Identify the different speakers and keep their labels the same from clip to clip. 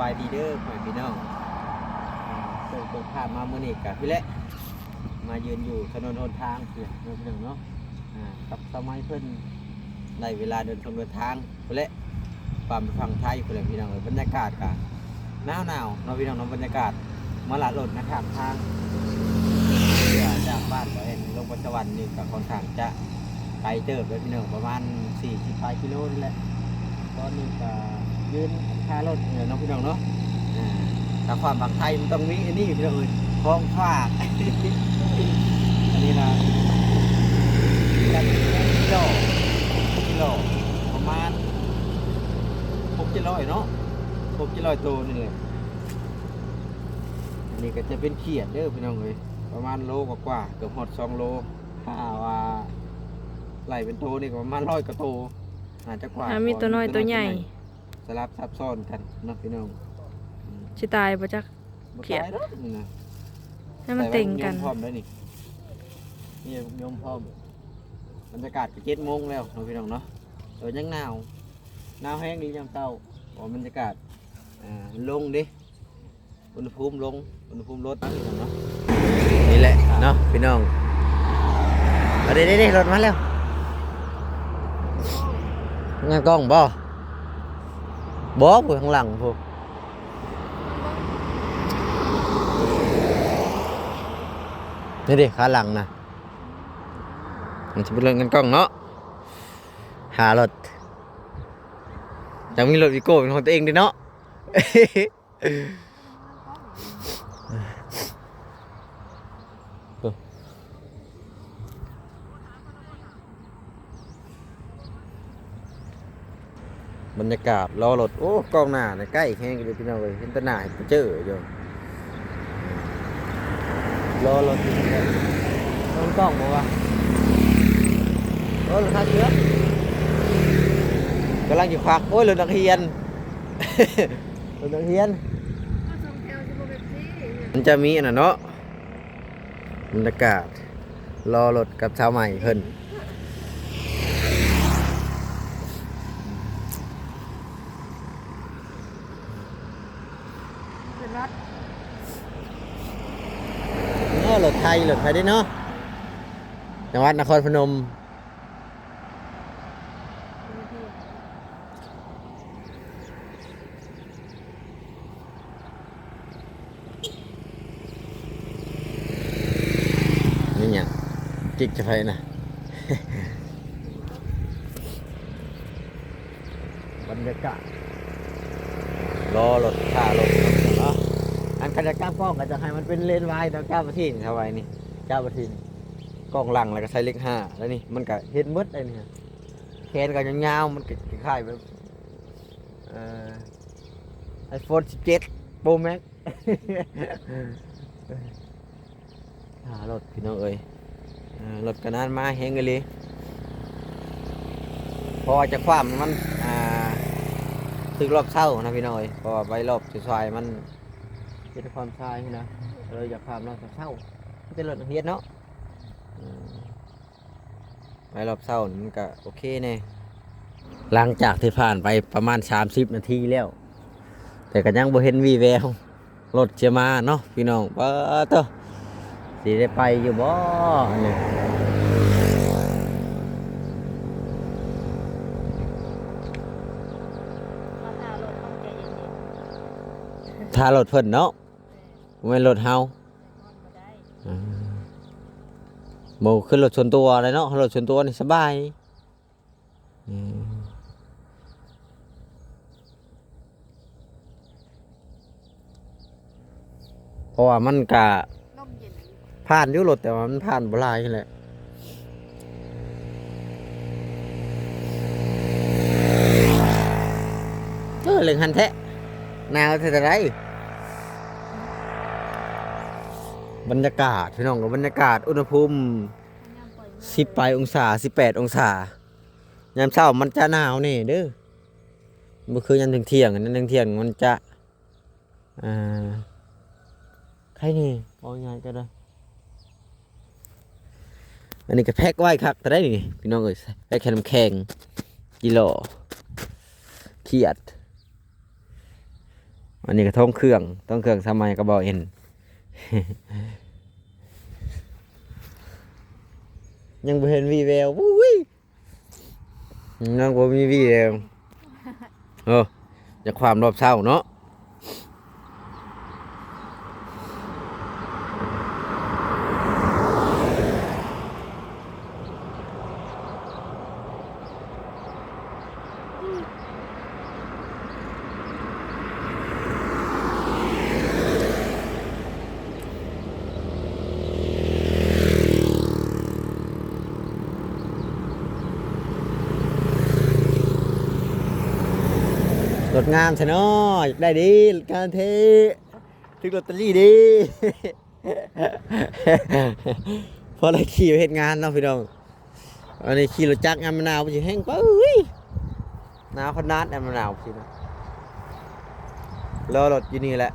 Speaker 1: บายดีเด้อพ่อพี่น้องอ่าเดินตรงข้ามมาเมื่อนี้กับพี่เละมายืนอยู่ถนนหนทางเพื่อนเนพี่องเนาะอ่ากับสมัยเพิ่อนในเวลาเดินทางเดินทางพี่เละความฟังไทยพี่เละพี่น้องเอ้ยบรรยากาศกะหนาวหนาวๆเนาพี่น้องเนาะบรรยากาศมาหลาดรถนะครับทางจากบ้านตัวเองลงปัจจุบันนี่กับค่อนข้างจะไกลเติบเลยพี่น้องประมาณ40กิโลนี่แหละตอนนี้ก็ ยืนค่ารถเนี่ยเน้องพี่น้องเนาะอ่าแต่ความบางไทยมันต้องมีอันนี้พี่น้องเอ้ยคลองฝากอันนี้นะจากกิโลกิโลประมาณหกกิโลเนาะหกกิโลตัวนี่เลยอันนี้ก็จะเป็นเขียดเด้อพี่น้องเอ้ยประมาณโลกว่าๆเกือบหดสองโลถ้าว่าไหลเป็นโตนี่ก็ประมาณร้อยกว่าโตอาจจะกว่า
Speaker 2: หามีตัวน้อยตัวใหญ่
Speaker 1: สลับซับซ้อนกันเนาะพี่น้อง
Speaker 2: สิตายบ่จัก
Speaker 1: บ่
Speaker 2: เขียด
Speaker 1: ตาดอกนี่นะ
Speaker 2: ให้มันเต็งกัน
Speaker 1: แต่ว่าโยมพร้อมแล้วนี่นี่โยมพร้อมบรรยากาศก็เจ็ดโมงแล้วเนาะพี่น้องเนาะเออยังหนาวหนาวแห้งดีจังเต้าเพราะบรรยากาศอ่าลงดิอุณหภูมิลงอุณหภูมิลดนะพี่น้องเนาะนี่แหละเนาะพี่น้องเอาเดี๋ยวเดี๋ยวรถมาแล้วงานกล้องบ่ บอสข้างหลังพวกนี่ดิขาหลังนะมันจะเป็นเรื่องกันกล้องเนาะหารถยังมีรถวิโก้เป็นของตัวเองด้วยเนาะ บรรยากาศรอรถโอ้กล้องหน้าเนี่ยใกล้แค่กันเลยพี่น้องเลยเห็นตหน้าเห็นแต่เจออยู่รอรถอยู่เนี่ยต้องกล้องบอกว่าโอ้รถทักเยอะกำลังอยู่ควักโอ้ยรถนักเรียนรถนักเรียนมันจะมีอันน่ะเนาะบรรยากาศรอรถกับชาวใหม่เพิ่น เนาะรถไทยรถไทยได้เนาะจังหวัดนครพนมนี่เนี่ยจิกจะไปนะบรรยากาศรอรถข่ารถเนาะกระจับกล้องก็จะให้มันเป็นเลนวายแล้วเก้าประทีนเข้าไว้นี่เก้าประทีนกล้องหลังแล้วก็ใช้เลขห้าแล้วนี่มันก็เห็นหมดเลยนี่แขนก็ยาวๆมันก็คล้ายแบบเอ่อไอโฟน17 Pro Max หารถพี่น้องเอ้ยรถกันนานมาเฮงเลยพอจะคว่ำมัน อ่าถึงรอบเช้านะพี่น้อยพอไปรอบสุดซอยมัน เป็นความชายนะเลยอยากความรอบเช้าเป็นรถนักเรียนเนาะอืมไปรอบเช้ามันก็โอเคแน่หลังจากที่ผ่านไปประมาณ 30 นาทีแล้ว แต่ก็ยังบ่เห็นวีแววรถจะมาเนาะพี่น้องเปิดเถอะสิได้ไปอยู่บ่เนี่ย ถ้ารถเพิ่นเนาะบ่แม่นรถเฮาอ่าบ่ขึ้นรถส่วนตัวเลยเนาะรถส่วนตัวนี่สบายอืมเพราะว่ามันกะผ่านอยุรถแต่ว่ามันผ่านบหลายนั่นแหละ เออเรื่องหันแทะหนาวเท่าไร บรรยากาศพี่น้องกับบรรยากาศอุณหภูมิสิบปลายองศาสิบแปดองศายามเช้ามันจะหนาวนี่เด้อเมื่อคืนยันถึงเที่ยงนั้นถึงเที่ยงมันจะอ่าใครนี่เอาไงก็ได้อันนี้ก็แพ็กไว้ครับแต่ได้นี่พี่น้องเอ้ยแพ็กแค่น้ำแข็งกิโลเขียดอันนี้ก็ท้องเครื่องท้องเครื่องสมัยกระบอกเอ็น ยังบ่เห็นวีแวววุ้ยยังบ่มีวีแววเออจะความรอบเศร้าเนาะ รถงามใช่เนาะอยากได้ดีการเทถึงลอตเตอรี่ดีพอได้ขี่ไปเฮ็ดงานเนาะพี่น้องอันนี้ขี่รถจักรงานมะนาวไปสิแห้งปะอุ้ยหนาวขนาดงานมะนาวสินะรอรถอยู่นี่แหละ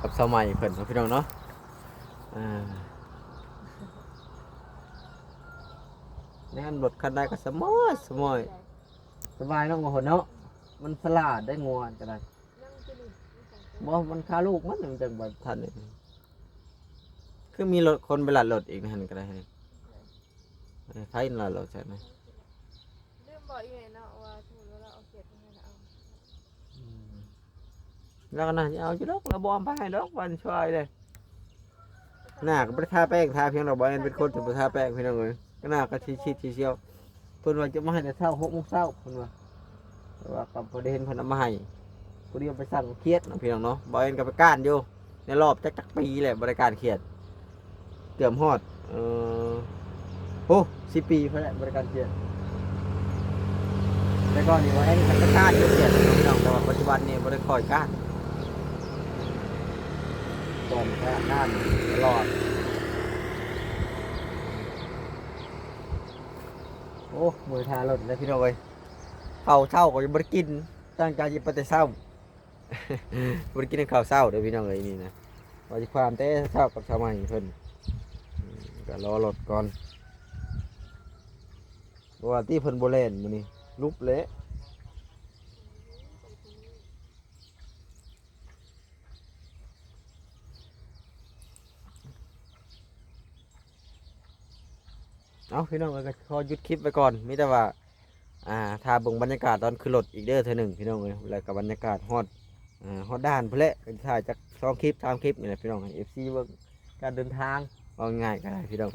Speaker 1: กับสมัยเพิ่นเนาะพี่น้องเนาะอ่าแน่นรถคันใดก็สมอยสมอยสบายเนาะบางคนเนาะ มันสลาดได้งวนก็ได้บ่มันคาลูกมันมันจังบ่ทันเลยคือมีรถคนไปหลัดรถอีกนะหั่นก็ได้ให้ไฟหลัดรถใช่ไหม
Speaker 2: ลืมบอกอีเมลเนาะว่าสมมุติว่าเราเอาเขียนให้เราเอา
Speaker 1: แล้วก็น่าจะเอาอยู่ดอกเราบอมไปให้ดอกวันช่วยเลยหน้าก็บ่ได้ทาแป้งทาเพียงเราบ่ได้เป็นคนที่บ่ทาแป้งพี่น้องเอ้ยก็หน้าก็ชิดๆเชียวเพิ่นว่าจะมาให้แต่เช้า6โมงเช้าเพิ่นว่า แต่ว่าก็บ่ได้เห็นพนเอามาให้ผู้เดียวไปสั่งเครียดนะพี่น้องเนาะบ่เห็นก็ไปก้านอยู่ในรอบจักจักปีแหละบ่ได้การเครียดเกือบฮอดเออโอ้10ปีพอแล้บ่ได้การเครียดแต่ก่อนนี่ว่าเห็นกันไปก้านอยู่เครียดพี่น้องแต่ว่าปัจจุบันนี่บ่ได้คอยก้านก่อนแค่ด้านตลอดโอ้มือทารถแล้วพี่น้องเอ้ย ข้าวเช้าก็ยังบ่ได้กินตั้งใจจะไปแต่เช้าบ่ได้กินข้าวเช้าเด้อพี่น้องเอ้ยนี่นะว่าสิความแต่เช้ากับเช้าใหม่เพิ่นก็รอรถก่อนว่าที่เพิ่นบ่เล่นมื้อนี้ลุบเละเอาพี่น้องเอ้ยก็ขอหยุดคลิปไว้ก่อนมีแต่ว่า อ่าถ้าเบิ่งบรรยากาศตอนขึ้นรถอีกเด้อเท่าหนึ่งพี่น้องเอ้ยแล้วกับบรรยากาศฮอดอ่าฮอดด้านเพุ่นแหลถ่ายจากสองคลิปสามคลิปนี่แหละพี่น้องเอฟซีเบิ่งการเดินทางเอาง่ายก็ได้พี่น้อง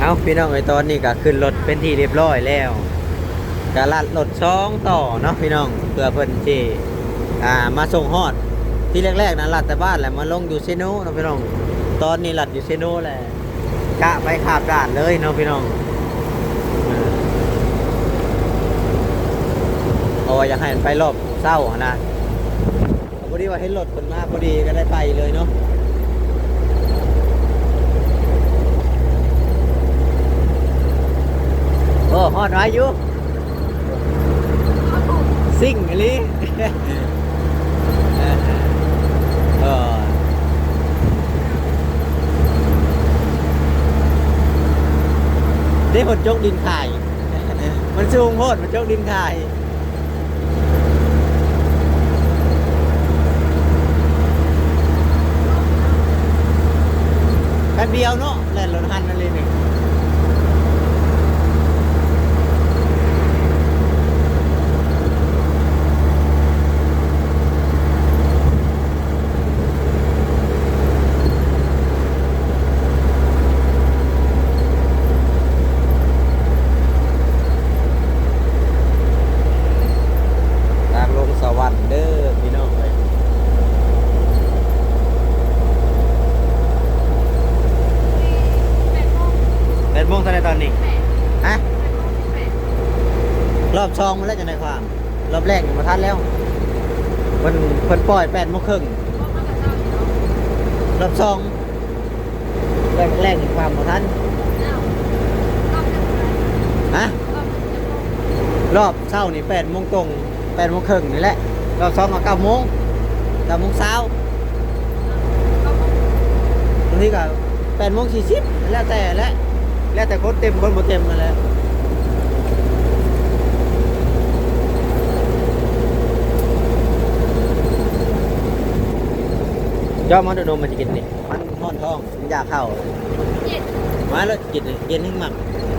Speaker 1: เอาพี่น้องเอ้ยตอนนี้ก็ขึ้นรถเป็นที่เรียบร้อยแล้วก็ลัดรถสองต่อเนาะพี่น้องเพื่อเพิ่นที่อ่ามาส่งฮอดที่แรกๆนะลัดแต่บ้านแหละมาลงอยู่เซโนเนาะพี่น้องตอนนี้ลัดอยู่เซโนแหละกะไปขาบด่านเลยเนาะพี่น้อง เพ ราะว่าอยากให้มันไปรอบเศร้านะพอดีว่าเห็นรถคนมาพอดีก็ได้ไปเลยเนาะโอ้ฮอดไว้อยู่ซิ่งอันนี้เออได้ผลจกดินขายมันสูงโพดมันจกดินขายแป๊บเดียวเนาะแล่นรถหันนั่นเลยหนึ่งทางลงสวรรค์เด้อพี่น้องเลย แปดโมงเท่าไหรตอนนี้ ฮะ ร อบสองมันแล้วจะได้ความรอบแรกนี่มาทันแล้วมันเพิ่นปล่อยแปดโมงครึ่งรอบสองแรกแรกนี่ความมาทันฮะรอบเช้านี่แปดโมงตรงแปดโมงครึ่งนี่แหละรอบสองก็เก้าโมงเก้าโมงเช้าบางทีก็แปดโมงสี่สิบแล้วแต่และแล้วแต่คนเต็มคนบ่เต็มนั่นแหละ จ้ามันโดนมันจะกินนี่มันห้อนท้องมันยาเข้า
Speaker 2: เย็น
Speaker 1: มาแล้วกินเย็นให้มากมากิ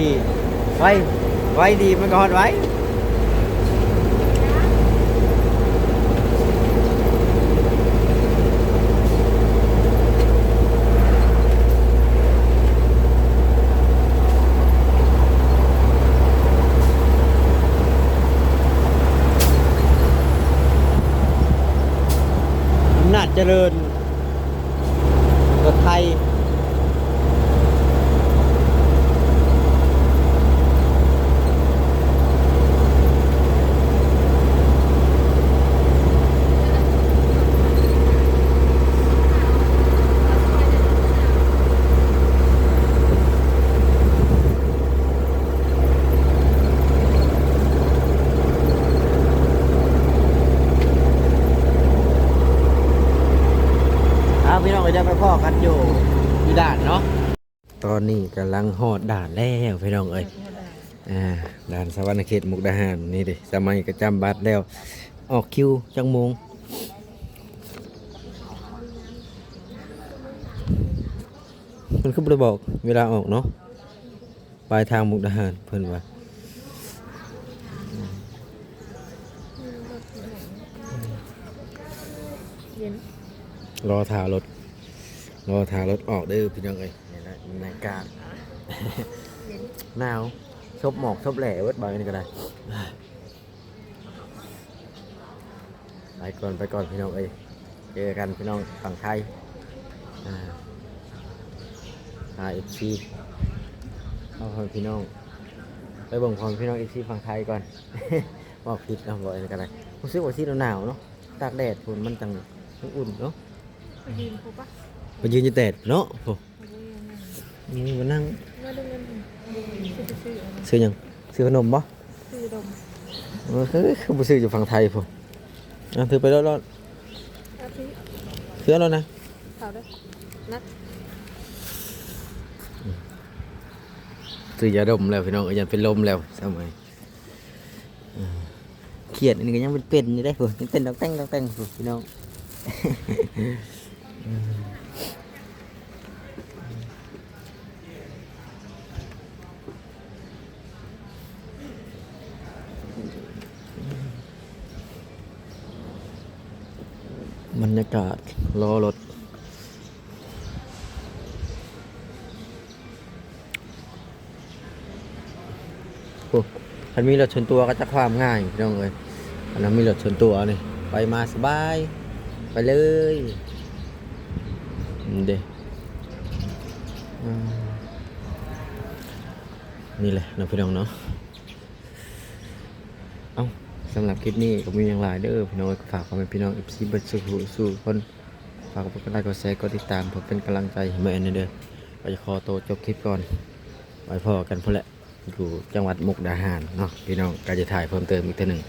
Speaker 1: ดี ไว้ ไว้ดีมันก็ฮอดไว้อำนาจเจริญรถไทย เอา พี่น้องก็จะไปพ่อกันอยู่อยู่ด่านเนาะตอนนี้กำลังหอดด่านแล้วพี่น้องเอ้ยอ่าด่านสวรรณเขตมุกดาหารนี่ดิสมัยกระจำบัตรแล้ว ออกคิวจังโมงมันคือบ่ได้บอกเวลาออกเนาะปลายทางมุกดาหารเพิ่นว่า
Speaker 2: เย็น
Speaker 1: รอทารถ รอทารถออกเด้อพี่น้องเอ้ยนี่แหละบรรยากาศหนาวชบหมอกชบแหล่เวิดบางนี่ก็ได้ไปก่อนไปก่อนพี่น้องเอ้ยเจอกันพี่น้องฝั่งไทยอ่าหาเอฟซีเอาพ่อพี่น้อง ไปเบ่งความพี่น้องเอฟซีฝั่งไทยก่อนบอกผิดนะบอกอะไรกันเลยรู้สึกว่าที่หนาวๆเนาะตากแดดฝนมันจังอุ่นเนาะ
Speaker 2: ไปยืนครบปะ
Speaker 1: ไปยืนจะแดดเนาะโอ้
Speaker 2: ไปยืนยังไง
Speaker 1: นี่มานั่ง
Speaker 2: เมื่อได้เงินซื้อไปซื้อเอา
Speaker 1: ซื้อหยังซื้อขนมบ่
Speaker 2: ซื้อดม
Speaker 1: เออคือคือบ่ซื้ออยู่ฝั่งไทยพุ่นอะถือไปรอดเสื้อแล้วนะ
Speaker 2: เขาเด้อนัก
Speaker 1: ซื้อยาดมแล้วพี่น้องเอ้ยยันเป็นลมแล้วสมัยอ่าเครียดอันนี้ก็ยังเป็นเป็นอยู่ได้พุ่นยังเต้นดอกแต้งดอกแต้งพุ่นพี่น้อง บรรยากาศรอรถโอ้คันมีรถชนตัวก็จะความง่ายพี่น้องเอ้ยอันนั้นมีรถชนตัวนี่ไปมาสบาย ไปเลยเด้อืมนี่แหละเนาะพี่น้องเนาะ เอา สำหรับคลิปนี้ก็มีอย่างหลายเด้อพี่น้องฝากความเป็นพี่น้องเอฟซีบิร์ดสู่สู่คนฝากกดไลค์กดแชร์กดติดตามเพื่อเป็นกำลังใจให้แม่อนเด้อก็จะขอตัวจบคลิปก่อนไว้พอกันพุ่นแหละอยู่จังหวัดมุกดาหารเนาะพี่น้องก็จะถ่ายเพิ่มเติมอีกทีหนึ่ง